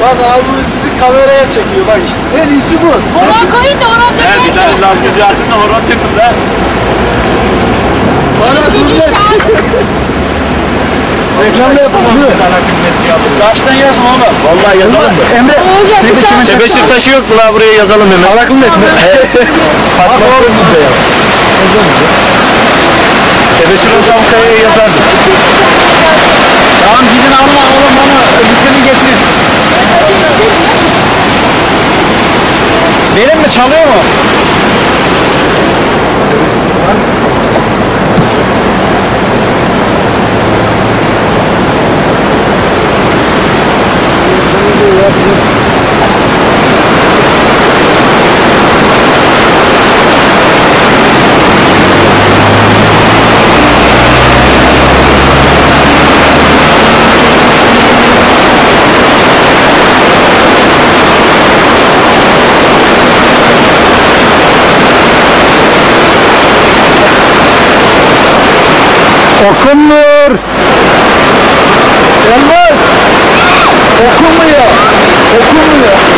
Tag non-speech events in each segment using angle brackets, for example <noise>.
Bak abimiz bizi kameraya çekiyor bak işte. En iyisi bu. Horon koyun da horon Her bir tane lazgıcı açın da horon tepin de. Bana millet <laughs> reklamda yapalım. değil mi? Taştan yazın oğlum. Vallahi yazalım mı? Emre. Tebeşir taşı yok mu la buraya yazalım hemen. Araklı net mi? Kaçmak be ya? Tebeşir olsam kayaya yazardım. Tamam gidin alma oğlum bana öbürkünü getirin. Benim mi çalıyor mu? Okunmuyor. Elmas. Okunmuyor. Okunmuyor.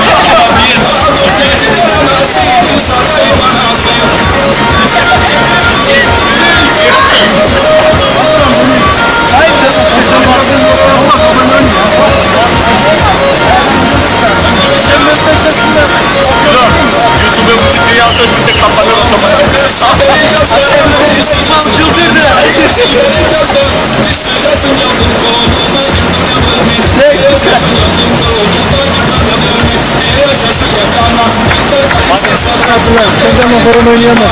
dünyada şimdi kapanır Sen de motorun oynayamaz.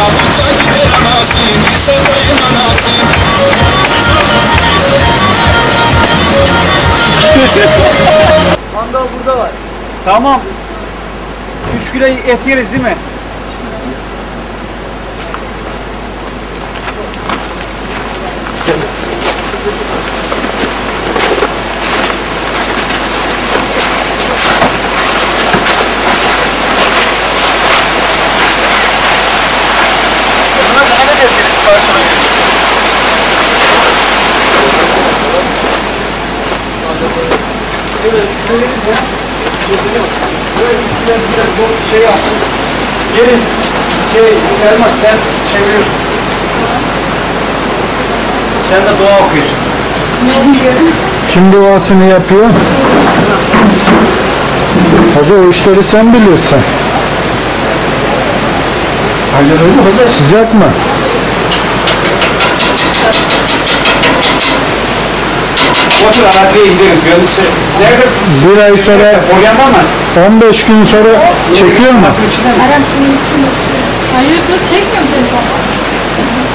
Mangal burada var. Tamam. 3 kilo et yeriz değil mi? Ya. Kesinlikle. Böyle üstüne güzel bu şey yapsın. Gelin. Şey, Elmas sen çeviriyorsun. Sen de dua okuyorsun. Kim duasını yapıyor? Hadi o işleri sen bilirsin. Hayır hoca. Sıcak mı? Otur Arabiye gideriz. Gönlüse. Nerede? Bir ay sonra Oryan'da mı? 15 gün sonra çekiyor mu? Bunun için bakıyor. Hayır dur çekmiyorum telefonu.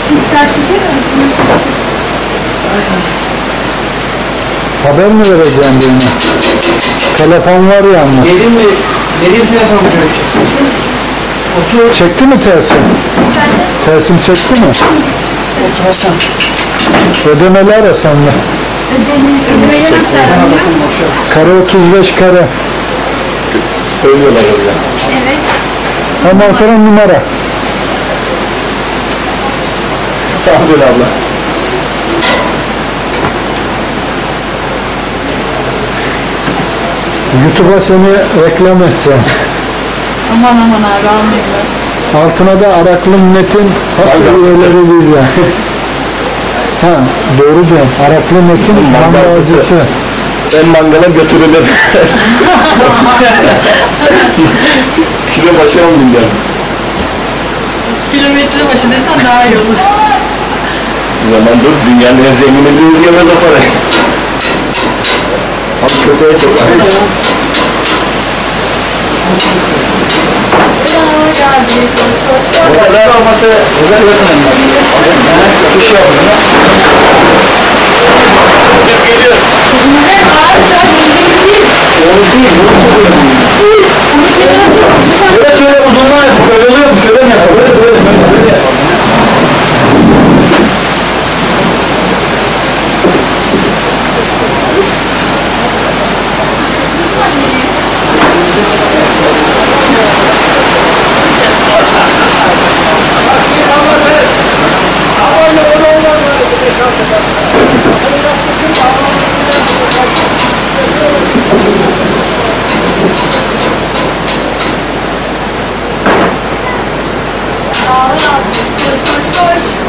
Şimdi sen çekiyor? Haber mi vereceğim birine? Telefon var ya ama. Gelin mi? Gelin telefonla görüşeceğiz. Otur. Çekti mi tersim? Tersim çekti mi? Otur Hasan. Ödemeler ara nasıl aranıyor? Kare 35 kare. Söylüyorlar oraya. Evet. Ondan sonra numara. Tamam böyle abla. YouTube'a seni reklam edeceğim. Aman aman abi almıyorlar. Altına da Araklım Net'in hasıl üyeleri diyeceğim. Ha doğru diyorum. Araklım Net'in Mangalcısı. mangalcısı. En mangala götürülür. <laughs> Kilo başı 10 bin lira. Kilometre başı desen daha iyi olur. O zaman dur dünyanın en zengini diyoruz yemez o parayı. Abi köpeğe çok var. O kadar olmasa özel öğretmenim var. Bir şey yapıyor. Biz geliyoruz. Ne abi şu an indiğim değil. Doğru değil. Doğru söylüyorum. Böyle şöyle uzunluğa yapıp böyle oluyor mu? Şöyle mi yapalım? Böyle böyle böyle böyle yapalım.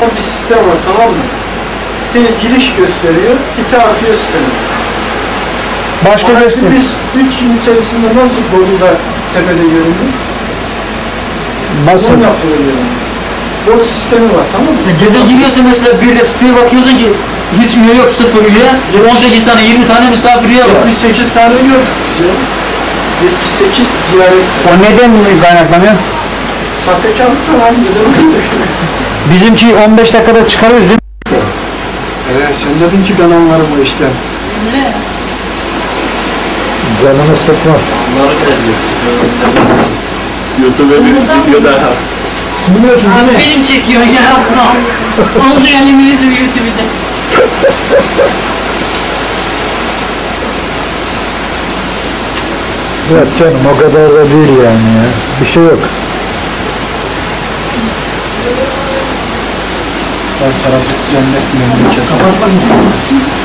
bir sistem var tamam mı? Siteye giriş gösteriyor, hite atıyor sitene. Başka Ama göster. biz üç gün içerisinde nasıl Bolu'da tepede göründük? Nasıl? Bunu yapılıyor yani. Bol sistemi var tamam mı? Geze giriyorsun mesela bir de siteye bakıyorsun ki hiç üye yok sıfır üye. 18 tane 20 tane misafir üye var. 78 tane gördük canım. 78 ziyaret. O neden kaynaklanıyor? Sahtekarlıktan hangi neden? Bizimki 15 dakikada çıkarıyoruz değil mi? Evet, sen dedin ki ben anlarım o işten. Canını sıkma. YouTube'a bir video daha. Bilmiyorsun değil Abi mi? benim çekiyor ya. Oldu elimizin YouTube'da. Yok canım o kadar da değil yani ya. Bir şey yok. Her tarafı cennet memleket. Kapatma.